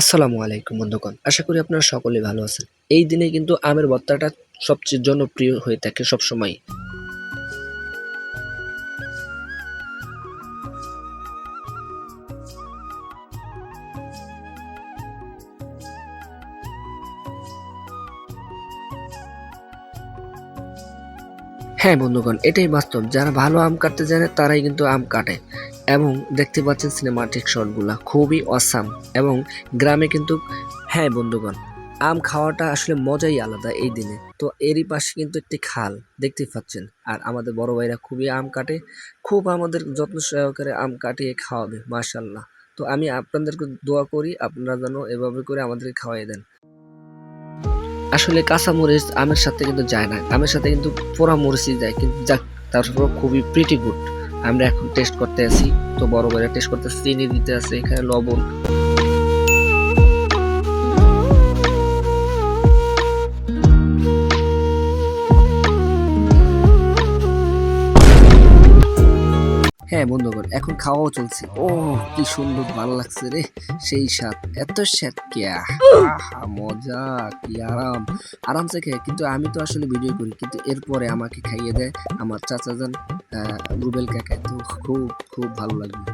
আসসালামু আলাইকুম বন্ধুগণ, আশা করি আপনারা সকলে ভালো আছেন। এই দিনে কিন্তু আমের ভর্তাটা সবচেয়ে জনপ্রিয় হয়ে থাকে সবসময় হ্যাঁ বন্ধুগণ, এটাই বাস্তব। যারা ভালো আম কাটতে জানে, তারাই কিন্তু আম কাটে। এবং দেখতে পাচ্ছেন সিনেমাটিক শটগুলা খুবই অসাম এবং গ্রামে কিন্তু হ্যাঁ বন্ধুগণ, আম খাওয়াটা আসলে মজাই আলাদা এই দিনে। তো এরই পাশে কিন্তু একটি খাল, দেখতেই পাচ্ছেন। আর আমাদের বড় ভাইরা খুবই আম কাটে। খুব আমাদের যত্ন সহকারে আম কাটিয়ে খাওয়াবে মাশাল্লাহ তো আমি আপনাদেরকে দোয়া করি, আপনারা যেন এভাবে করে আমাদেরকে খাওয়াই দেন। আসলে কাঁচা মরিচ আমের সাথে কিন্তু যায় না। আমের সাথে কিন্তু পোড়া মরিচই যায়, কিন্তু যাক তারপর খুবই প্রিটি গুড আমরা এখন টেস্ট করতে আছি, তো বড় করে টেস্ট করতে চিনি দিতে আছে, এখানে লবণ। হ্যাঁ বন্ধুগণ এখন খাওয়াও চলছে। ও কি সুন্দর ভালো লাগছে রে সেই স্বাদ। এত স্বাদ কিয়া আহা, মজা কি আরাম। আরামসে খেয়ে কিন্তু আমি তো আসলে ভিডিও করি কিন্তু এরপরে আমাকে খাইয়ে দেয় আমার চাচা যান রুবেল কাকা। তো খুব খুব ভালো লাগবে।